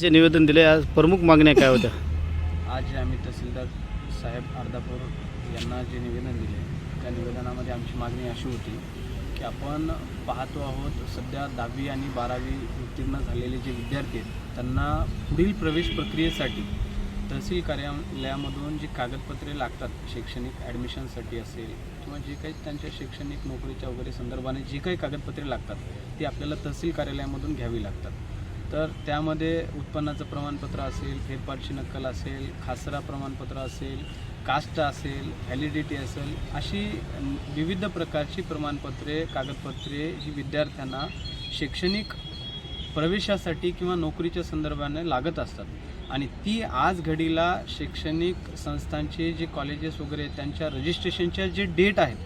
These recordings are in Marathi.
जे निवेदन दिले. आज प्रमुख मागण्या काय होत्या? आज जे आम्ही तहसीलदार साहेब अर्धापूर यांना जे निवेदन दिले त्या निवेदनामध्ये आमची मागणी अशी होती की आपण पाहतो आहोत सध्या दहावी आणि बारावी उत्तीर्ण झालेले जे विद्यार्थी आहेत त्यांना पुढील प्रवेश प्रक्रियेसाठी तहसील कार्यालयामधून जी कागदपत्रे लागतात शैक्षणिक ॲडमिशनसाठी असेल किंवा जे काही त्यांच्या शैक्षणिक नोकरीच्या वगैरे संदर्भाने जी काही कागदपत्रे लागतात ती आपल्याला तहसील कार्यालयामधून घ्यावी लागतात. तर त्यामध्ये उत्पन्नाचं प्रमाणपत्र असेल फेरपाटची नक्कल असेल खासरा प्रमाणपत्र असेल कास्ट असेल व्हॅलिडिटी असेल अशी विविध प्रकारची प्रमाणपत्रे कागदपत्रे ही विद्यार्थ्यांना शैक्षणिक प्रवेशासाठी किंवा नोकरीच्या संदर्भाने लागत असतात. आणि ती आज घडीला शैक्षणिक संस्थांचे जे कॉलेजेस वगैरे त्यांच्या रजिस्ट्रेशनच्या जे डेट आहेत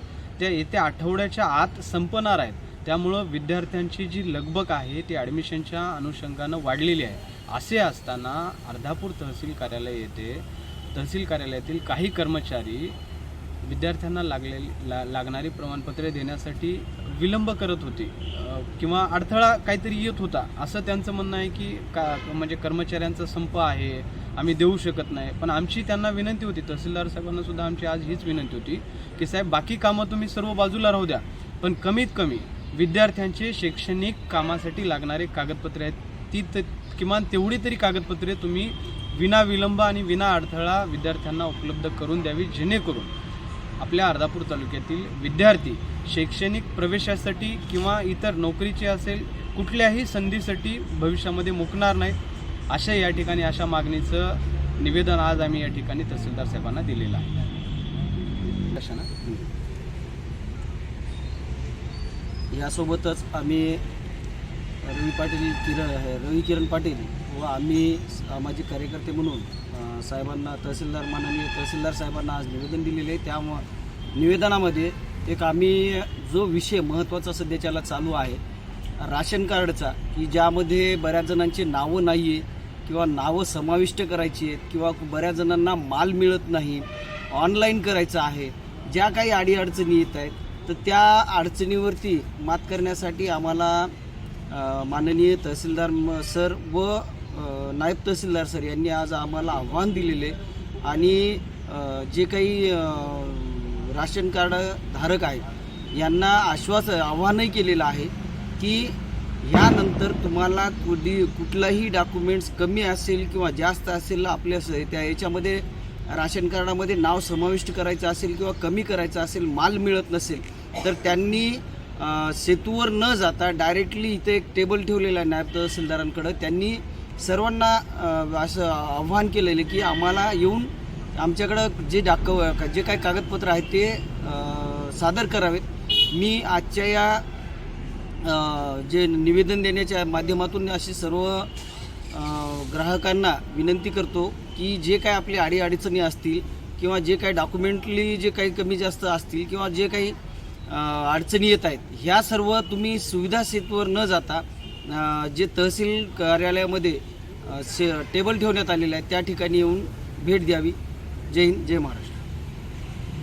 त्या येत्या आठवड्याच्या आत संपणार आहेत. त्यामुळं विद्यार्थ्यांची जी लगबग आहे ती ॲडमिशनच्या अनुषंगानं वाढलेली आहे. असे असताना अर्धापूर तहसील कार्यालय येथे तहसील कार्यालयातील काही कर्मचारी विद्यार्थ्यांना लागलेली ला लागणारी प्रमाणपत्रे देण्यासाठी विलंब करत होते. किंवा अडथळा काहीतरी येत होता असं त्यांचं म्हणणं आहे की का म्हणजे कर्मचाऱ्यांचा संप आहे आम्ही देऊ शकत नाही. पण आमची त्यांना विनंती होती तहसीलदार साहेबांना सुद्धा आमची आज हीच विनंती होती की साहेब बाकी कामं तुम्ही सर्व बाजूला राहू द्या. पण कमीत कमी विद्यार्थ्यांचे शैक्षणिक कामासाठी लागणारे कागदपत्रे आहेत. ती त किमान तेवढी तरी कागदपत्रे तुम्ही विना विलंब आणि विना अडथळा विद्यार्थ्यांना उपलब्ध करून द्यावी जेणेकरून आपल्या अर्धापूर तालुक्यातील विद्यार्थी शैक्षणिक प्रवेशासाठी किंवा इतर नोकरीचे असेल कुठल्याही संधीसाठी भविष्यामध्ये मुकणार नाहीत. अशा या ठिकाणी अशा मागणीचं निवेदन आज आम्ही या ठिकाणी तहसीलदार साहेबांना दिलेलं आहे. ना यासोबतच आम्ही रवी पाटील किरण रवी किरण पाटील व आम्ही सामाजिक कार्यकर्ते म्हणून साहेबांना तहसीलदार माननीय तहसीलदार साहेबांना आज निवेदन दिलेले आहे. त्या निवेदनामध्ये एक आम्ही जो विषय महत्त्वाचा सध्याच्याला चालू आहे राशन कार्डचा की ज्यामध्ये बऱ्याच जणांची नावं नाही आहे किंवा नावं समाविष्ट करायची आहेत किंवा बऱ्याच जणांना माल मिळत नाही ऑनलाईन करायचं आहे ज्या काही अडीअडचणी येत आहेत तर त्या अडचणीवरती मात करण्यासाठी आम्हाला माननीय तहसीलदार म- सर व नायब तहसीलदार सर यांनी आज आम्हाला आव्हान दिलेले आणि जे काही राशन कार्ड धारक आहेत यांना आश्वास आव्हानही केलेलं आहे की यानंतर तुम्हाला कुठली कुठलाही डॉक्युमेंट्स कमी असेल किंवा जास्त असेल आपल्या स- त्या याच्यामध्ये राशन कार्डामध्ये नाव समाविष्ट करायचं असेल किंवा कमी करायचं असेल माल मिळत नसेल तर त्यांनी सेतूवर न जाता डायरेक्टली इथे एक टेबल ठेवलेला आहे नायब तहसीलदारांकडं. त्यांनी सर्वांना असं आव्हान केलेलं आहे की आम्हाला येऊन आमच्याकडं जे डाक जे काही कागदपत्र आहेत ते सादर करावेत. मी आजच्या या जे निवेदन देण्याच्या माध्यमातून अशी सर्व ग्राहकांना विनंती करतो की जे काय आपली अडीअडचणी असतील किंवा जे काही डॉक्युमेंटली जे काही कमी जास्त असतील किंवा जे काही अडचणी येत आहेत ह्या सर्व तुम्ही सुविधा सेतूवर न जाता जे तहसील कार्यालयामध्ये से टेबल ठेवण्यात आलेलं आहे त्या ठिकाणी येऊन भेट द्यावी. जय हिंद जय महाराष्ट्र.